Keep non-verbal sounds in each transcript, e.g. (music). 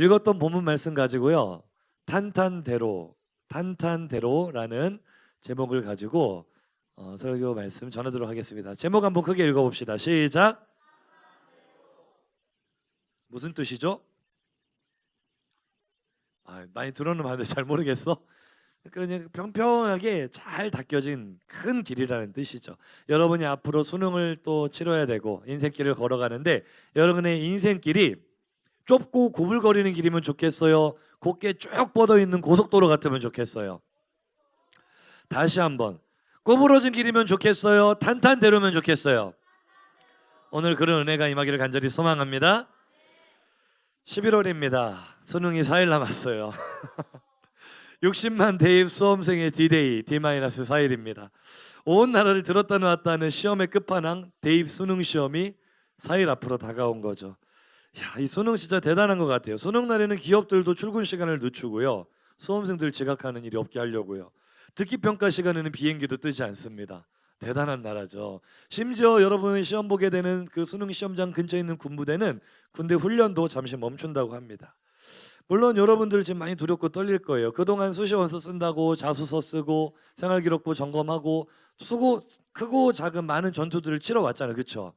읽었던 본문 말씀 가지고요. 탄탄대로 탄탄대로라는 제목을 가지고 어, 설교 말씀 전하도록 하겠습니다. 제목 한번 크게 읽어봅시다. 시작. 무슨 뜻이죠? 아, 많이 들어는 봤는데 잘 모르겠어. 그러니까 그냥 평평하게 잘 닦여진 큰 길이라는 뜻이죠. 여러분이 앞으로 수능을 또 치러야 되고 인생길을 걸어가는데 여러분의 인생길이 좁고 구불거리는 길이면 좋겠어요. 곱게 쭉 뻗어 있는 고속도로 같으면 좋겠어요. 다시 한번 구부러진 길이면 좋겠어요. 탄탄대로면 좋겠어요. 오늘 그런 은혜가 임하기를 간절히 소망합니다. 11월입니다. 수능이 4일 남았어요. (laughs) 60만 대입 수험생의 D-Day D-4일입니다. 온 나라를 들었다 놨다는 시험의 끝판왕 대입 수능 시험이 4일 앞으로 다가온 거죠. 야, 이 수능 진짜 대단한 것 같아요. 수능 날에는 기업들도 출근 시간을 늦추고요. 수험생들 지각하는 일이 없게 하려고요. 듣기 평가 시간에는 비행기도 뜨지 않습니다. 대단한 나라죠. 심지어 여러분이 시험 보게 되는 그 수능 시험장 근처에 있는 군부대는 군대 훈련도 잠시 멈춘다고 합니다. 물론 여러분들 지금 많이 두렵고 떨릴 거예요. 그동안 수시원서 쓴다고 자소서 쓰고 생활기록부 점검하고 수고 크고 작은 많은 전투들을 치러 왔잖아요. 그렇죠?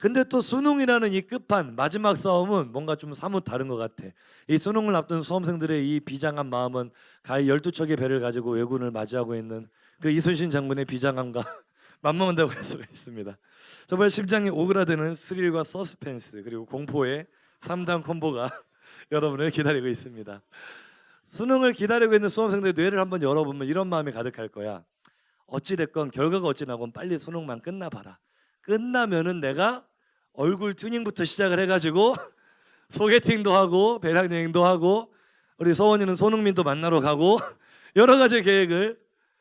근데 또 수능이라는 이 끝판 마지막 싸움은 뭔가 좀 사뭇 다른 것 같아. 이 수능을 앞둔 수험생들의 이 비장한 마음은 가히 12척의 배를 가지고 외군을 맞이하고 있는 그 이순신 장군의 비장함과 (laughs) 맞먹는다고 할 수가 있습니다. 정말 심장이 오그라드는 스릴과 서스펜스 그리고 공포의 3단 콤보가 (laughs) 여러분을 기다리고 있습니다. 수능을 기다리고 있는 수험생들 뇌를 한번 열어보면 이런 마음이 가득할 거야. 어찌 됐건 결과가 어찌 나건 빨리 수능만 끝나봐라. 끝나면은 내가 얼굴 튜닝부터 시작을 해가지고 (laughs) 소개팅도 하고 배낭여행도 하고 우리 서원이는 손흥민도 만나러 가고 (laughs) 여러 가지 계획을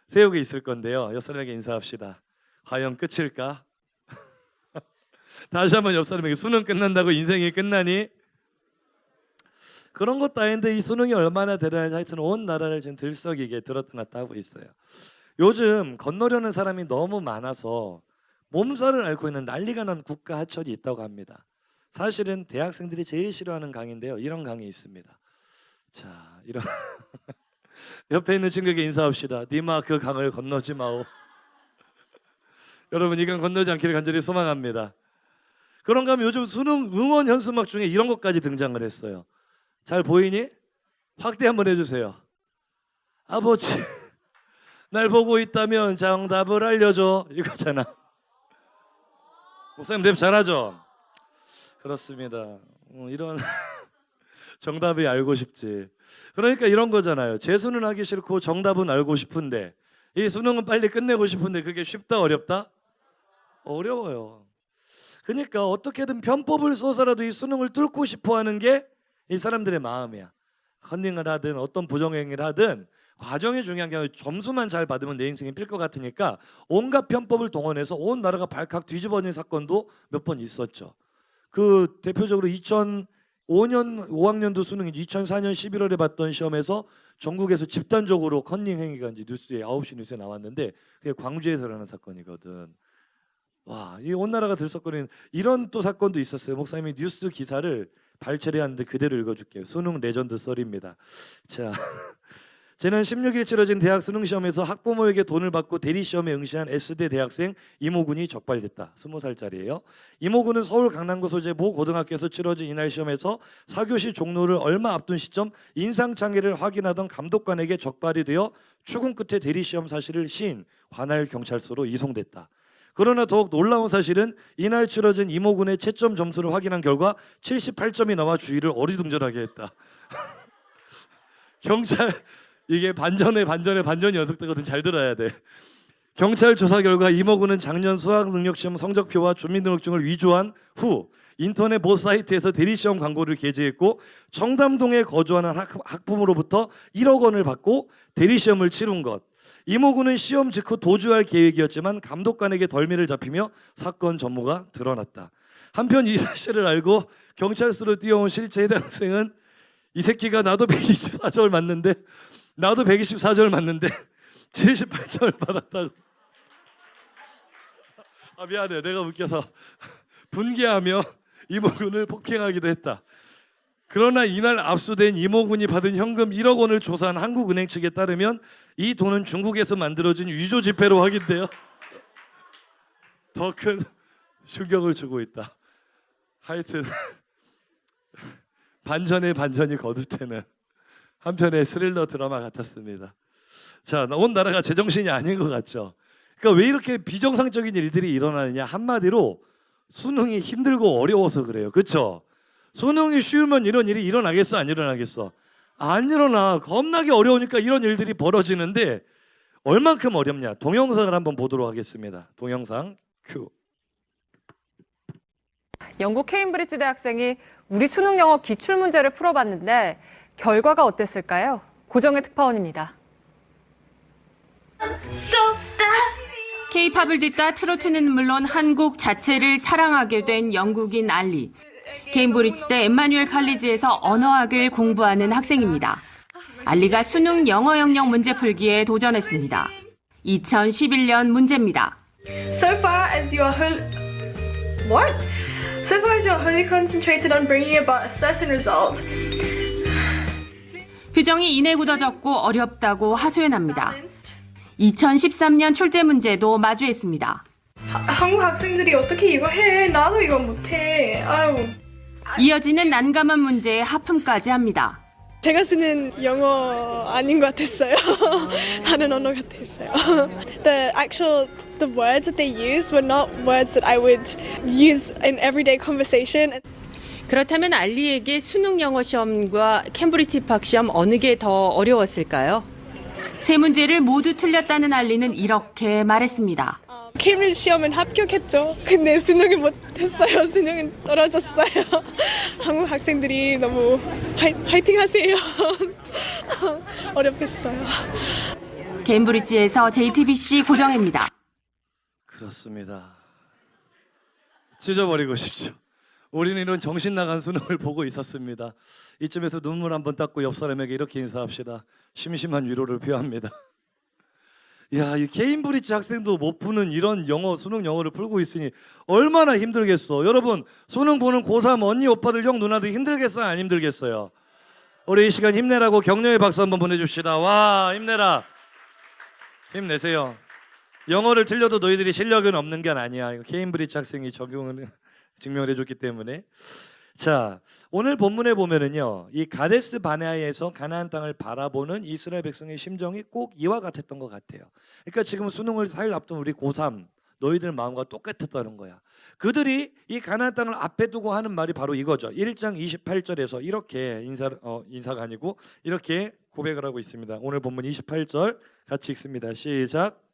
세우고 있을 건데요. 옆 사람에게 인사합시다. 과연 끝일까? (laughs) 다시 한번 옆 사람에게 수능 끝난다고 인생이 끝나니? 그런 것도 아닌데 이 수능이 얼마나 대단한지 하여튼 온 나라를 지금 들썩이게 들었다 놨다 하고 있어요. 요즘 건너려는 사람이 너무 많아서 몸살을 앓고 있는 난리가 난 국가 하철이 있다고 합니다. 사실은 대학생들이 제일 싫어하는 강인데요. 이런 강이 있습니다. 자, 이런 (laughs) 옆에 있는 친구에게 인사합시다. 니마 그 강을 건너지 마오. (laughs) 여러분 이 강 건너지 않기를 간절히 소망합니다. 그런가 하면 요즘 수능 응원 현수막 중에 이런 것까지 등장을 했어요. 잘 보이니? 확대 한번 해주세요. 아버지, (laughs) 날 보고 있다면 정답을 알려줘. 이거잖아. 목사님 랩 잘하죠? 그렇습니다. 어, 이런 (laughs) 정답이 알고 싶지. 그러니까 이런 거잖아요. 재수는 하기 싫고 정답은 알고 싶은데 이 수능은 빨리 끝내고 싶은데 그게 쉽다 어렵다? 어려워요. 그러니까 어떻게든 편법을 써서라도 이 수능을 뚫고 싶어 하는 게 이 사람들의 마음이야. 컨닝을 하든 어떤 부정행위를 하든 과정이 중요한 게 아니라 점수만 잘 받으면 내 인생이 필 것 같으니까 온갖 편법을 동원해서 온 나라가 발칵 뒤집어진 사건도 몇 번 있었죠. 그 대표적으로 2005년 5학년도 수능 2004년 11월에 봤던 시험에서 전국에서 집단적으로 컨닝 행위가 이제 뉴스에 9시 뉴스에 나왔는데 그게 광주에서 일어난 사건이거든. 와, 이 온 나라가 들썩거리는 이런 또 사건도 있었어요. 목사님이 뉴스 기사를 발췌하는데 그대로 읽어줄게요. 수능 레전드 썰입니다. 자, (laughs) 지난 16일 치러진 대학 수능 시험에서 학부모에게 돈을 받고 대리 시험에 응시한 S대 대학생 이모군이 적발됐다. 20살짜리예요. 이모군은 서울 강남구 소재 모 고등학교에서 치러진 이날 시험에서 사교시 종로를 얼마 앞둔 시점 인상 장애를 확인하던 감독관에게 적발이 되어 출근 끝에 대리 시험 사실을 시인 관할 경찰서로 이송됐다. 그러나 더욱 놀라운 사실은 이날 치러진 이모군의 채점 점수를 확인한 결과 78점이 나와 주의를 어리둥절하게 했다. (laughs) 경찰 이게 반전에 반전에 반전이 연속되거든 잘 들어야 돼. 경찰 조사 결과 이모군은 작년 수학 능력 시험 성적표와 주민등록증을 위조한 후 인터넷 모 사이트에서 대리 시험 광고를 게재했고 청담동에 거주하는 학, 학부모로부터 1억 원을 받고 대리 시험을 치른 것. 이모군은 시험 직후 도주할 계획이었지만 감독관에게 덜미를 잡히며 사건 전모가 드러났다. 한편 이 사실을 알고 경찰서로 뛰어온 실제 해당 학생은 이 새끼가 나도 (laughs) 124절 맞는데 나도 124절 맞는데 (laughs) 78점을 받았다고. 아 미안해 내가 웃겨서 (laughs) 분개하며 이모군을 폭행하기도 했다. 그러나 이날 압수된 이모군이 받은 현금 1억 원을 조사한 한국은행 측에 따르면 이 돈은 중국에서 만들어진 위조 지폐로 확인되어 더큰 충격을 주고 있다. 하여튼 (laughs) 반전의 반전이 거듭되는 한편의 스릴러 드라마 같았습니다. 자, 온 나라가 제정신이 아닌 것 같죠. 그러니까 왜 이렇게 비정상적인 일들이 일어나느냐 한마디로 수능이 힘들고 어려워서 그래요. 그렇죠? 수능이 쉬우면 이런 일이 일어나겠어 안 일어나겠어? 안 일어나. 겁나게 어려우니까 이런 일들이 벌어지는데 얼만큼 어렵냐? 동영상을 한번 보도록 하겠습니다. 동영상 큐. 영국 케임브리지 대학생이 우리 수능 영어 기출 문제를 풀어봤는데 결과가 어땠을까요? 고정의 특파원입니다. K-팝을 듣다 트로트는 물론 한국 자체를 사랑하게 된 영국인 알리. 케임브리지대 엠마뉴엘 칼리지에서 언어학을 공부하는 학생입니다. 알리가 수능 영어 영역 문제 풀기에 도전했습니다. 2011년 문제입니다. So far as you are whole... What? So far as you are wholly concentrated on bringing about a certain result, 표정이 이내 굳어졌고 어렵다고 하소연합니다. 2013년 출제 문제도 마주했습니다. 한국 학생들이 어떻게 이거 해? 나도 이거 못해. 아유. 이어지는 난감한 문제에 하품까지 합니다. 제가 쓰는 영어 아닌 것 같았어요. (laughs) 다른 언어 같았어요. The actual the words that they used were not words that I would use in everyday conversation. 그렇다면 알리에게 수능 영어 시험과 캠브리지 입학 시험 어느 게 더 어려웠을까요? 세 문제를 모두 틀렸다는 알리는 이렇게 말했습니다. 케임브리지 시험은 합격했죠. 근데 수능은 못했어요. 수능은 떨어졌어요. (laughs) 한국 학생들이 너무 화이, 화이팅 하세요. (laughs) 어렵겠어요. 캠브리지에서 JTBC 고정입니다. 그렇습니다. 찢어버리고 싶죠. 우리는 이런 정신 나간 수능을 (laughs) 보고 있었습니다. 이쯤에서 눈물 한번 닦고 옆 사람에게 이렇게 인사합시다. 심심한 위로를 표합니다. (laughs) 야, 이 케임브리지 학생도 못 푸는 이런 영어 수능 영어를 풀고 있으니 얼마나 힘들겠어. 여러분, 수능 보는 고3 언니 오빠들 형 누나들 힘들겠어요, 안 힘들겠어요? 우리 이 시간 힘내라고 격려의 박수 한번 보내 줍시다. 와, 힘내라. 힘내세요. 영어를 틀려도 너희들이 실력은 없는 게 아니야. 이거 케임브리지 학생이 적용을 증명을 해줬기 때문에. 자, 오늘 본문에 보면은요, 이 가데스 바네아에서 가나안 땅을 바라보는 이스라엘 백성의 심정이 꼭 이와 같았던 것 같아요. 그러니까 지금 수능을 4일 앞둔 우리 고3 너희들 마음과 똑같았다는 거야. 그들이 이 가나안 땅을 앞에 두고 하는 말이 바로 이거죠. 1장 28절에서 이렇게 인사 어, 인사가 아니고 이렇게 고백을 하고 있습니다. 오늘 본문 28절 같이 읽습니다. 시작.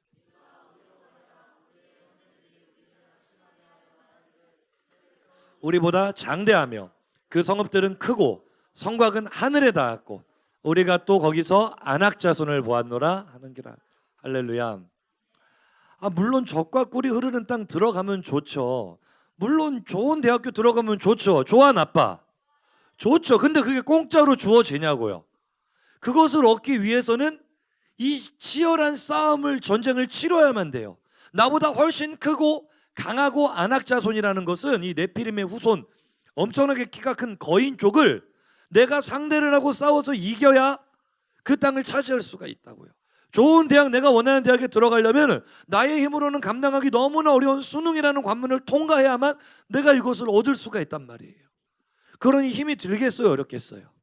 우리보다 장대하며 그 성읍들은 크고 성곽은 하늘에 닿았고 우리가 또 거기서 안악 자손을 보았노라 하는기라 할렐루야. 아 물론 적과 꿀이 흐르는 땅 들어가면 좋죠. 물론 좋은 대학교 들어가면 좋죠. 좋아 나빠. 좋죠. 근데 그게 공짜로 주어지냐고요. 그것을 얻기 위해서는 이 치열한 싸움을 전쟁을 치러야만 돼요. 나보다 훨씬 크고 강하고 안악자손이라는 것은 이 네피림의 후손 엄청나게 키가 큰 거인 쪽을 내가 상대를 하고 싸워서 이겨야 그 땅을 차지할 수가 있다고요. 좋은 대학 내가 원하는 대학에 들어가려면 나의 힘으로는 감당하기 너무나 어려운 수능이라는 관문을 통과해야만 내가 이것을 얻을 수가 있단 말이에요. 그러니 힘이 들겠어요, 어렵겠어요.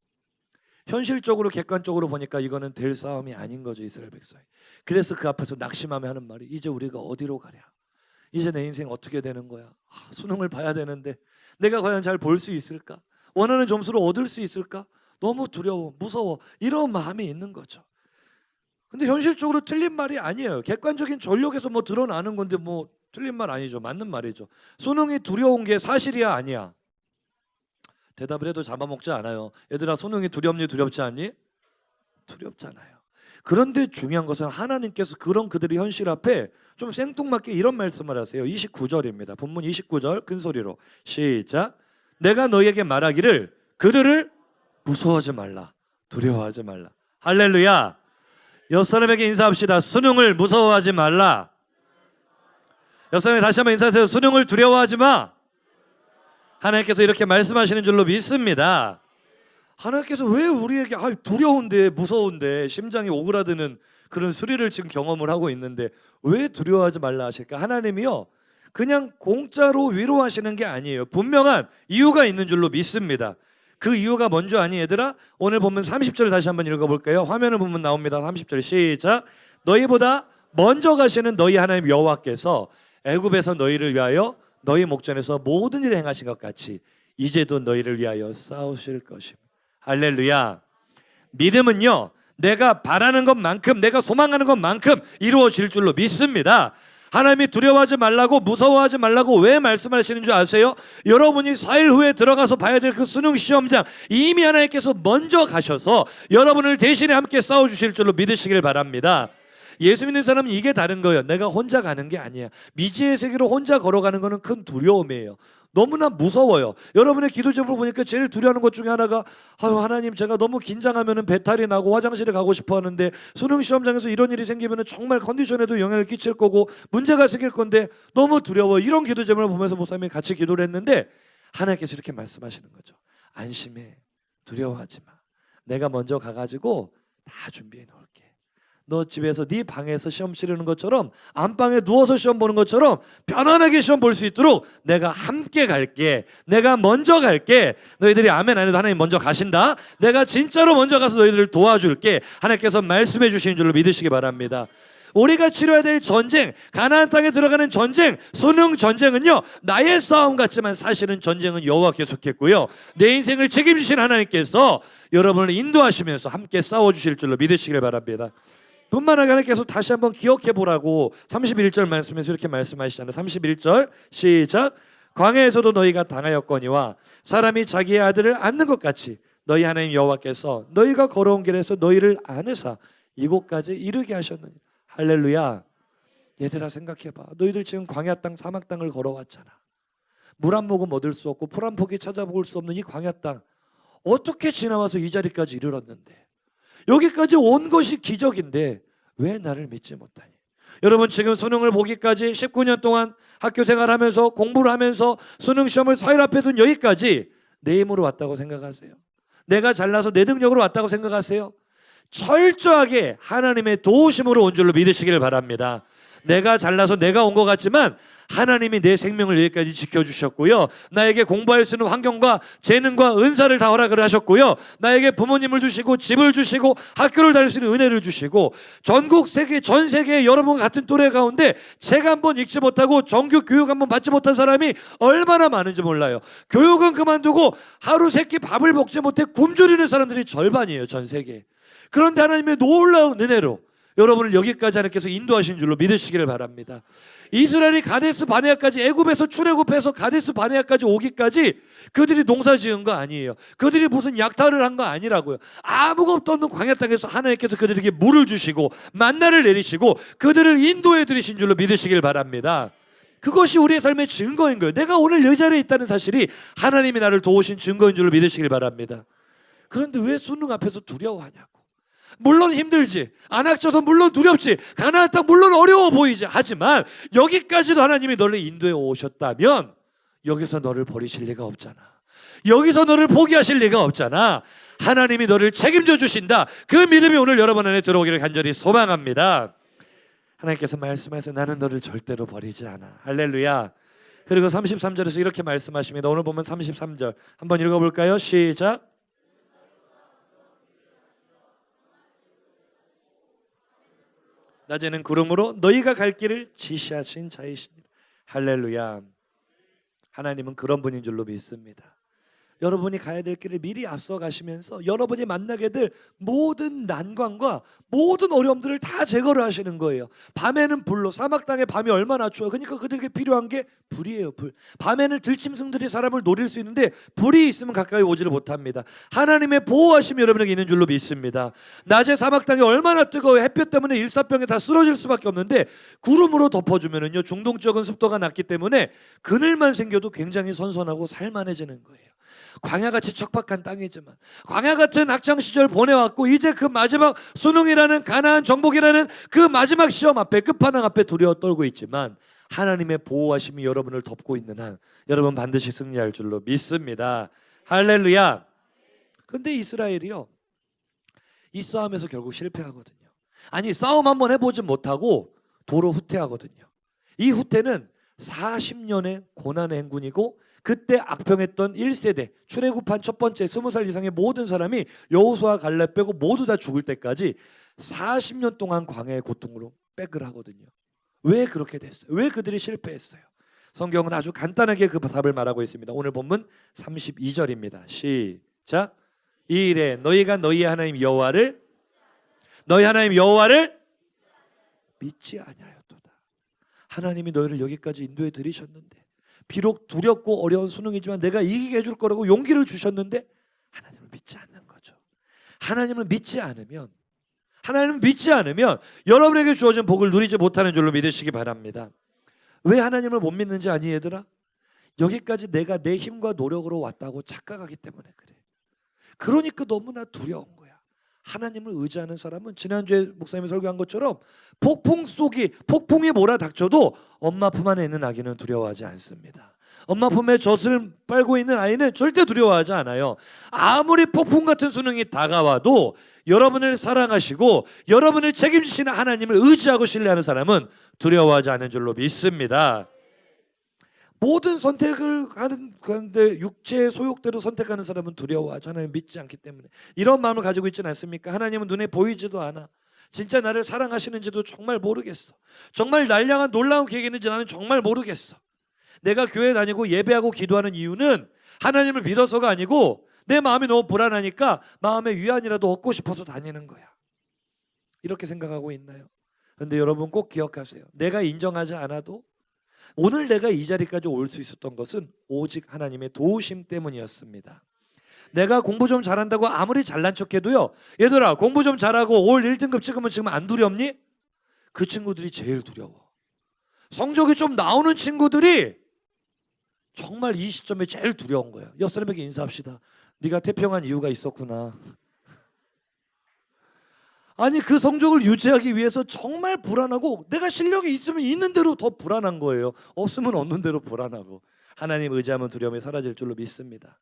현실적으로 객관적으로 보니까 이거는 될 싸움이 아닌 거죠 이스라엘 백성. 그래서 그 앞에서 낙심하며 하는 말이 이제 우리가 어디로 가랴? 이제 내 인생 어떻게 되는 거야? 아, 수능을 봐야 되는데 내가 과연 잘 볼 수 있을까? 원하는 점수를 얻을 수 있을까? 너무 두려워, 무서워 이런 마음이 있는 거죠. 근데 현실적으로 틀린 말이 아니에요. 객관적인 전력에서 뭐 드러나는 건데 뭐 틀린 말 아니죠. 맞는 말이죠. 수능이 두려운 게 사실이야 아니야? 대답을 해도 잡아먹지 않아요. 얘들아 수능이 두렵니 두렵지 않니? 두렵잖아요. 그런데 중요한 것은 하나님께서 그런 그들의 현실 앞에 좀 생뚱맞게 이런 말씀을 하세요. 29절입니다. 본문 29절 큰 소리로 시작. 내가 너희에게 말하기를 그들을 무서워하지 말라. 두려워하지 말라. 할렐루야. 옆 사람에게 인사합시다. 수능을 무서워하지 말라. 옆 사람에게 다시 한번 인사하세요. 수능을 두려워하지 마. 하나님께서 이렇게 말씀하시는 줄로 믿습니다. 하나님께서 왜 우리에게 아, 두려운데 무서운데 심장이 오그라드는 그런 스릴을 지금 경험을 하고 있는데 왜 두려워하지 말라 하실까? 하나님이요. 그냥 공짜로 위로하시는 게 아니에요. 분명한 이유가 있는 줄로 믿습니다. 그 이유가 뭔지 아니 얘들아? 오늘 보면 30절 다시 한번 읽어볼까요? 화면을 보면 나옵니다. 30절 시작. 너희보다 먼저 가시는 너희 하나님 여호와께서 애굽에서 너희를 위하여 너희 목전에서 모든 일을 행하신 것 같이 이제도 너희를 위하여 싸우실 것입니다. 할렐루야. 믿음은요. 내가 바라는 것만큼 내가 소망하는 것만큼 이루어질 줄로 믿습니다. 하나님이 두려워하지 말라고 무서워하지 말라고 왜 말씀하시는 줄 아세요? 여러분이 4일 후에 들어가서 봐야 될 그 수능 시험장 이미 하나님께서 먼저 가셔서 여러분을 대신에 함께 싸워 주실 줄로 믿으시길 바랍니다. 예수 믿는 사람은 이게 다른 거예요. 내가 혼자 가는 게 아니야. 미지의 세계로 혼자 걸어가는 거는 큰 두려움이에요. 너무나 무서워요. 여러분의 기도 제목을 보니까 제일 두려워하는 것 중에 하나가 아유 하나님 제가 너무 긴장하면은 배탈이 나고 화장실에 가고 싶어 하는데 수능 시험장에서 이런 일이 생기면은 정말 컨디션에도 영향을 끼칠 거고 문제가 생길 건데 너무 두려워. 이런 기도 제목을 보면서 목사님이 같이 기도를 했는데 하나님께서 이렇게 말씀하시는 거죠. 안심해. 두려워하지 마. 내가 먼저 가 가지고 다 준비해 놓을게. 너 집에서 네 방에서 시험 치르는 것처럼 안방에 누워서 시험 보는 것처럼 편안하게 시험 볼 수 있도록 내가 함께 갈게. 내가 먼저 갈게. 너희들이 아멘 안 해도 하나님 먼저 가신다. 내가 진짜로 먼저 가서 너희들을 도와줄게. 하나님께서 말씀해 주시는 줄로 믿으시기 바랍니다. 우리가 치러야 될 전쟁, 가나안 땅에 들어가는 전쟁, 수능 전쟁은요 나의 싸움 같지만 사실은 전쟁은 여호와께 속했고요 내 인생을 책임지신 하나님께서 여러분을 인도하시면서 함께 싸워 주실 줄로 믿으시길 바랍니다. 뿐만 아니라 하나님께서 다시 한번 기억해 보라고 31절 말씀에서 이렇게 말씀하시잖아요. 31절 시작. 광야에서도 너희가 당하였거니와 사람이 자기의 아들을 안는 것 같이 너희 하나님 여호와께서 너희가 걸어온 길에서 너희를 안으사 이곳까지 이르게 하셨느니 할렐루야. 얘들아 생각해 봐. 너희들 지금 광야 땅 사막 땅을 걸어왔잖아. 물 한 모금 얻을 수 없고 풀 한 포기 찾아볼 수 없는 이 광야 땅 어떻게 지나와서 이 자리까지 이르렀는데 여기까지 온 것이 기적인데 왜 나를 믿지 못하니? 여러분 지금 수능을 보기까지 19년 동안 학교 생활하면서 공부를 하면서 수능 시험을 사일 앞에 둔 여기까지 내 힘으로 왔다고 생각하세요? 내가 잘나서 내 능력으로 왔다고 생각하세요? 철저하게 하나님의 도우심으로 온 줄로 믿으시기를 바랍니다. 내가 잘나서 내가 온 것 같지만 하나님이 내 생명을 여기까지 지켜주셨고요. 나에게 공부할 수 있는 환경과 재능과 은사를 다 허락을 하셨고요. 나에게 부모님을 주시고 집을 주시고 학교를 다닐 수 있는 은혜를 주시고 전국 세계 전 세계 여러분 같은 또래 가운데 책 한 번 읽지 못하고 정규 교육 한 번 받지 못한 사람이 얼마나 많은지 몰라요. 교육은 그만두고 하루 세끼 밥을 먹지 못해 굶주리는 사람들이 절반이에요. 전 세계. 그런데 하나님의 놀라운 은혜로 여러분을 여기까지 하나님께서 인도하신 줄로 믿으시기를 바랍니다. 이스라엘이 가데스 바네아까지 애굽에서 출애굽해서 가데스 바네아까지 오기까지 그들이 농사 지은 거 아니에요. 그들이 무슨 약탈을 한 거 아니라고요. 아무것도 없는 광야 땅에서 하나님께서 그들에게 물을 주시고 만나를 내리시고 그들을 인도해 드리신 줄로 믿으시길 바랍니다. 그것이 우리의 삶의 증거인 거예요. 내가 오늘 이 자리에 있다는 사실이 하나님이 나를 도우신 증거인 줄로 믿으시길 바랍니다. 그런데 왜 수능 앞에서 두려워하냐고. 물론 힘들지. 안악져서 물론 두렵지. 가나안 땅 물론 어려워 보이지. 하지만 여기까지도 하나님이 너를 인도해 오셨다면 여기서 너를 버리실 리가 없잖아. 여기서 너를 포기하실 리가 없잖아. 하나님이 너를 책임져 주신다. 그 믿음이 오늘 여러분 안에 들어오기를 간절히 소망합니다. 하나님께서 말씀하세요. 나는 너를 절대로 버리지 않아. 할렐루야. 그리고 33절에서 이렇게 말씀하십니다. 오늘 보면 33절 한번 읽어볼까요? 시작. 낮에는 구름으로 너희가 갈 길을 지시하신 자이시니 할렐루야. 하나님은 그런 분인 줄로 믿습니다. 여러분이 가야 될 길을 미리 앞서 가시면서 여러분이 만나게 될 모든 난관과 모든 어려움들을 다 제거를 하시는 거예요. 밤에는 불로 사막 땅에 밤이 얼마나 추워. 그러니까 그들에게 필요한 게 불이에요, 불. 밤에는 들짐승들이 사람을 노릴 수 있는데 불이 있으면 가까이 오지를 못합니다. 하나님의 보호하심이 여러분에게 있는 줄로 믿습니다. 낮에 사막 땅이 얼마나 뜨거워 햇볕 때문에 일사병에 다 쓰러질 수밖에 없는데 구름으로 덮어주면은요 중동 지역은 습도가 낮기 때문에 그늘만 생겨도 굉장히 선선하고 살만해지는 거예요. 광야같이 척박한 땅이지만 광야 같은 학창 시절 보내왔고 이제 그 마지막 수능이라는 가나안 정복이라는 그 마지막 시험 앞에 끝판왕 앞에 두려워 떨고 있지만 하나님의 보호하심이 여러분을 덮고 있는 한 여러분 반드시 승리할 줄로 믿습니다. 할렐루야. 근데 이스라엘이요. 이 싸움에서 결국 실패하거든요. 아니 싸움 한번 해보지 못하고 도로 후퇴하거든요. 이 후퇴는 40년의 고난의 행군이고 그때 악평했던 1세대 출애굽한 첫 번째 20살 이상의 모든 사람이 여호수아 갈렙 빼고 모두 다 죽을 때까지 40년 동안 광야의 고통으로 백을 하거든요. 왜 그렇게 됐어요? 왜 그들이 실패했어요? 성경은 아주 간단하게 그 답을 말하고 있습니다. 오늘 본문 32절입니다. 시작. 이 일에 너희가 너희 하나님 여호와를 너희 하나님 여호와를 믿지 아니하였도다. 하나님이 너희를 여기까지 인도해 들이셨는데 비록 두렵고 어려운 수능이지만 내가 이기게 해줄 거라고 용기를 주셨는데 하나님을 믿지 않는 거죠. 하나님을 믿지 않으면 하나님을 믿지 않으면 여러분에게 주어진 복을 누리지 못하는 줄로 믿으시기 바랍니다. 왜 하나님을 못 믿는지 아니 얘들아? 여기까지 내가 내 힘과 노력으로 왔다고 착각하기 때문에 그래. 그러니까 너무나 두려운 거야. 하나님을 의지하는 사람은 지난주에 목사님이 설교한 것처럼 폭풍 속이 폭풍이 몰아닥쳐도 엄마 품 안에 있는 아기는 두려워하지 않습니다. 엄마 품에 젖을 빨고 있는 아이는 절대 두려워하지 않아요. 아무리 폭풍 같은 수능이 다가와도 여러분을 사랑하시고 여러분을 책임지시는 하나님을 의지하고 신뢰하는 사람은 두려워하지 않는 줄로 믿습니다. 모든 선택을 하는 가운데 육체의 소욕대로 선택하는 사람은 두려워하죠. 하나님 믿지 않기 때문에 이런 마음을 가지고 있지는 않습니까? 하나님은 눈에 보이지도 않아. 진짜 나를 사랑하시는지도 정말 모르겠어. 정말 날 향한 놀라운 계획이 있는지 나는 정말 모르겠어. 내가 교회 다니고 예배하고 기도하는 이유는 하나님을 믿어서가 아니고 내 마음이 너무 불안하니까 마음의 위안이라도 얻고 싶어서 다니는 거야. 이렇게 생각하고 있나요? 근데 여러분 꼭 기억하세요. 내가 인정하지 않아도 오늘 내가 이 자리까지 올 수 있었던 것은 오직 하나님의 도우심 때문이었습니다. 내가 공부 좀 잘한다고 아무리 잘난 척해도요. 얘들아 공부 좀 잘하고 올 1등급 찍으면 지금 안 두렵니? 그 친구들이 제일 두려워. 성적이 좀 나오는 친구들이 정말 이 시점에 제일 두려운 거야. 옆 사람에게 인사합시다. 네가 태평한 이유가 있었구나. 아니 그 성적을 유지하기 위해서 정말 불안하고 내가 실력이 있으면 있는 대로 더 불안한 거예요. 없으면 없는 대로 불안하고 하나님 의지하면 두려움이 사라질 줄로 믿습니다.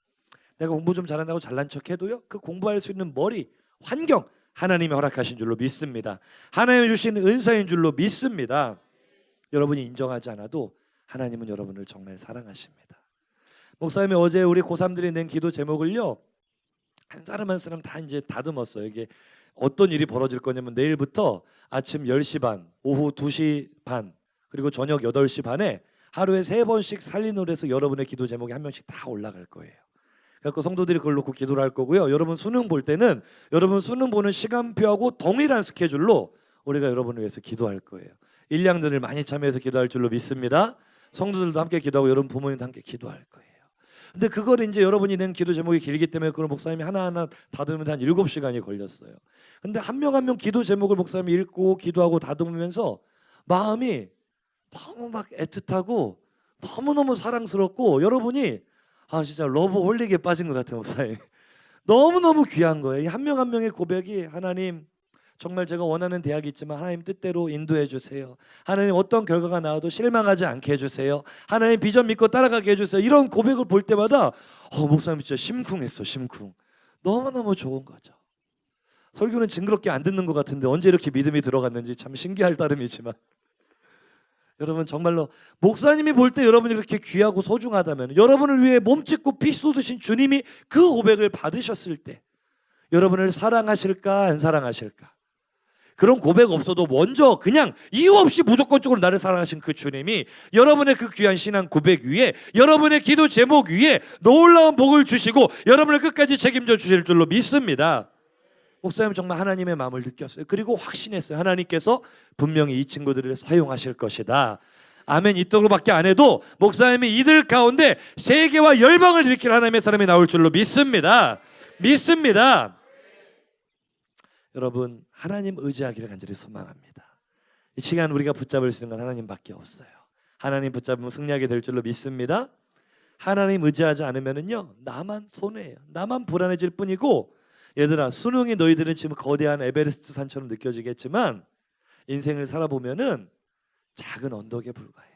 내가 공부 좀 잘한다고 잘난 척해도요. 그 공부할 수 있는 머리, 환경 하나님이 허락하신 줄로 믿습니다. 하나님이 주신 은사인 줄로 믿습니다. 여러분이 인정하지 않아도 하나님은 여러분을 정말 사랑하십니다. 목사님이 어제 우리 고3들이 낸 기도 제목을요. 한 사람 한 사람 다 이제 다듬었어요. 이게 어떤 일이 벌어질 거냐면 내일부터 아침 10시 반, 오후 2시 반, 그리고 저녁 8시 반에 하루에 세 번씩 살린으로 해서 여러분의 기도 제목이 한 명씩 다 올라갈 거예요. 그래서 성도들이 그걸 놓고 기도를 할 거고요. 여러분 수능 볼 때는 여러분 수능 보는 시간표하고 동일한 스케줄로 우리가 여러분을 위해서 기도할 거예요. 일량들을 많이 참여해서 기도할 줄로 믿습니다. 성도들도 함께 기도하고 여러분 부모님도 함께 기도할 거예요. 근데 그걸 이제 여러분이 낸 기도 제목이 길기 때문에 그걸 목사님이 하나하나 다듬으면 한 일곱 시간이 걸렸어요. 근데 한 명 한 명 기도 제목을 목사님이 읽고 기도하고 다듬으면서 마음이 너무 막 애틋하고 너무너무 사랑스럽고 여러분이 아 진짜 러브 홀릭에 빠진 것 같아요 목사님 (laughs) 너무너무 귀한 거예요 한 명한 명의 고백이 하나님 정말 제가 원하는 대학이 있지만 하나님 뜻대로 인도해 주세요. 하나님 어떤 결과가 나와도 실망하지 않게 해주세요. 하나님 비전 믿고 따라가게 해주세요. 이런 고백을 볼 때마다 어, 목사님 진짜 심쿵했어 심쿵. 너무너무 좋은 거죠. 설교는 징그럽게 안 듣는 것 같은데 언제 이렇게 믿음이 들어갔는지 참 신기할 따름이지만. 여러분 정말로 목사님이 볼 때 여러분이 그렇게 귀하고 소중하다면 여러분을 위해 몸짓고 피 쏟으신 주님이 그 고백을 받으셨을 때 여러분을 사랑하실까 안 사랑하실까 그런 고백 없어도 먼저 그냥 이유 없이 무조건적으로 나를 사랑하신 그 주님이 여러분의 그 귀한 신앙 고백 위에 여러분의 기도 제목 위에 놀라운 복을 주시고 여러분을 끝까지 책임져 주실 줄로 믿습니다. 목사님 정말 하나님의 마음을 느꼈어요. 그리고 확신했어요. 하나님께서 분명히 이 친구들을 사용하실 것이다. 아멘 이떡으로밖에 안 해도 목사님이 이들 가운데 세계와 열방을 일으킬 하나님의 사람이 나올 줄로 믿습니다. 믿습니다. 여러분 하나님 의지하기를 간절히 소망합니다. 이 시간 우리가 붙잡을 수 있는 건 하나님밖에 없어요. 하나님 붙잡으면 승리하게 될 줄로 믿습니다. 하나님 의지하지 않으면은요 나만 손해예요. 나만 불안해질 뿐이고 얘들아 수능이 너희들은 지금 거대한 에베레스트 산처럼 느껴지겠지만 인생을 살아보면은 작은 언덕에 불과해.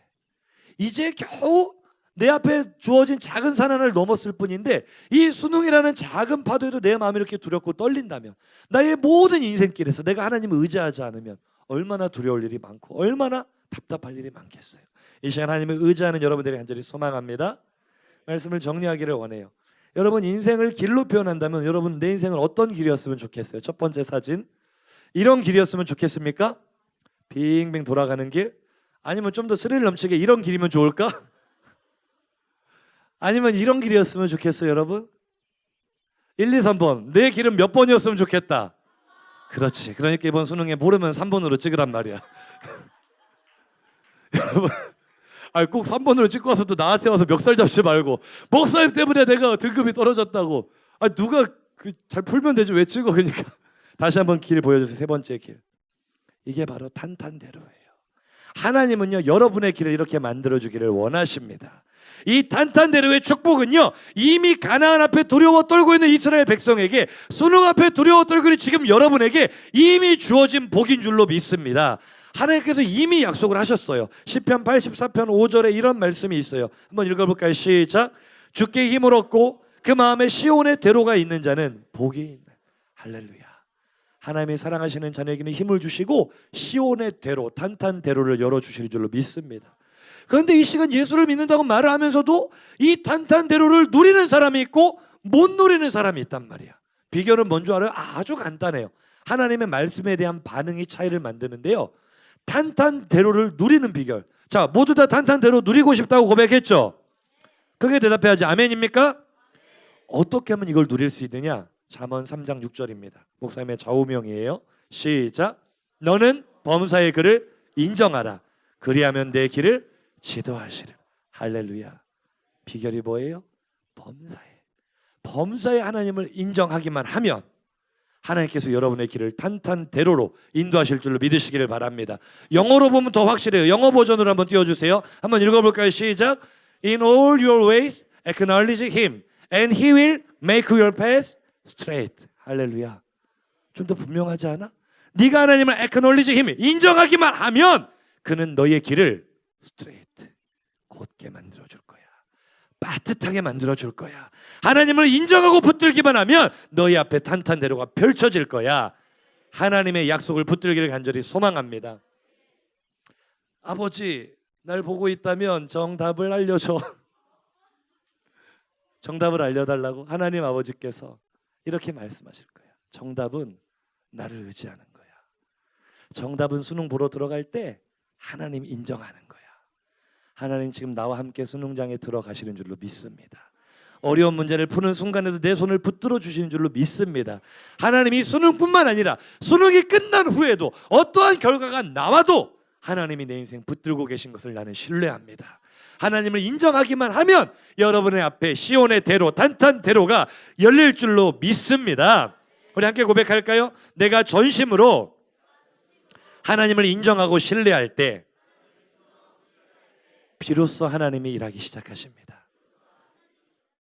이제 겨우 내 앞에 주어진 작은 산 하나를 넘었을 뿐인데 이 수능이라는 작은 파도에도 내 마음이 이렇게 두렵고 떨린다면 나의 모든 인생길에서 내가 하나님을 의지하지 않으면 얼마나 두려울 일이 많고 얼마나 답답할 일이 많겠어요. 이 시간 하나님을 의지하는 여러분들이 간절히 소망합니다. 말씀을 정리하기를 원해요. 여러분 인생을 길로 표현한다면 여러분 내 인생은 어떤 길이었으면 좋겠어요? 첫 번째 사진 이런 길이었으면 좋겠습니까? 빙빙 돌아가는 길? 아니면 좀 더 스릴 넘치게 이런 길이면 좋을까? 아니면 이런 길이었으면 좋겠어요, 여러분? 1, 2, 3번. 내 길은 몇 번이었으면 좋겠다. 그렇지. 그러니까 이번 수능에 모르면 3번으로 찍으란 말이야. (laughs) 여러분, 꼭 3번으로 찍고 와서 또 나한테 와서 멱살 잡지 말고 목사님 때문에 내가 등급이 떨어졌다고. 아 누가 그 잘 풀면 되지 왜 찍어 그러니까. (laughs) 다시 한번 길 보여주세요. 세 번째 길. 이게 바로 탄탄대로예요. 하나님은요 여러분의 길을 이렇게 만들어 주기를 원하십니다. 이 탄탄대로의 축복은요 이미 가나안 앞에 두려워 떨고 있는 이스라엘 백성에게 수능 앞에 두려워 떨고 있는 지금 여러분에게 이미 주어진 복인 줄로 믿습니다. 하나님께서 이미 약속을 하셨어요. 시편 84편 5절에 이런 말씀이 있어요. 한번 읽어볼까요? 시작. 주께 힘을 얻고 그 마음에 시온의 대로가 있는 자는 복이 있는 할렐루야. 하나님이 사랑하시는 자녀에게는 힘을 주시고 시온의 대로 탄탄 대로를 열어 주실 줄로 믿습니다. 그런데 이 시간 예수를 믿는다고 말을 하면서도 이 탄탄 대로를 누리는 사람이 있고 못 누리는 사람이 있단 말이야. 비결은 뭔 줄 알아요? 아주 간단해요. 하나님의 말씀에 대한 반응이 차이를 만드는데요. 탄탄 대로를 누리는 비결. 자, 모두 다 탄탄 대로 누리고 싶다고 고백했죠. 그게 대답해야지 아멘입니까? 어떻게 하면 이걸 누릴 수 있느냐? 잠언 3장 6절입니다. 목사님의 좌우명이에요. 시작. 너는 범사의 글을 인정하라. 그리하면 내 길을 지도하시리. 할렐루야. 비결이 뭐예요? 범사에. 범사에 하나님을 인정하기만 하면 하나님께서 여러분의 길을 탄탄대로로 인도하실 줄로 믿으시기를 바랍니다. 영어로 보면 더 확실해요. 영어 버전으로 한번 띄워주세요. 한번 읽어볼까요? 시작. In all your ways acknowledge Him, and He will make your path straight. 할렐루야. 좀 더 분명하지 않아? 네가 하나님을 acknowledge Him, 인정하기만 하면 그는 너의 길을 straight, 곧게 만들어 줄 거야. 빠듯하게 만들어 줄 거야. 하나님을 인정하고 붙들기만 하면 너희 앞에 탄탄대로가 펼쳐질 거야. 하나님의 약속을 붙들기를 간절히 소망합니다. 아버지, 날 보고 있다면 정답을 알려줘. (laughs) 정답을 알려달라고 하나님 아버지께서 이렇게 말씀하실 거야. 정답은 나를 의지하는 거야. 정답은 수능 보러 들어갈 때 하나님 인정하는 거야. 하나님 지금 나와 함께 수능장에 들어가시는 줄로 믿습니다. 어려운 문제를 푸는 순간에도 내 손을 붙들어 주시는 줄로 믿습니다. 하나님이 수능뿐만 아니라 수능이 끝난 후에도 어떠한 결과가 나와도 하나님이 내 인생 붙들고 계신 것을 나는 신뢰합니다. 하나님을 인정하기만 하면 여러분의 앞에 시온의 대로 탄탄 대로가 열릴 줄로 믿습니다. 우리 함께 고백할까요? 내가 전심으로 하나님을 인정하고 신뢰할 때 비로소 하나님이 일하기 시작하십니다.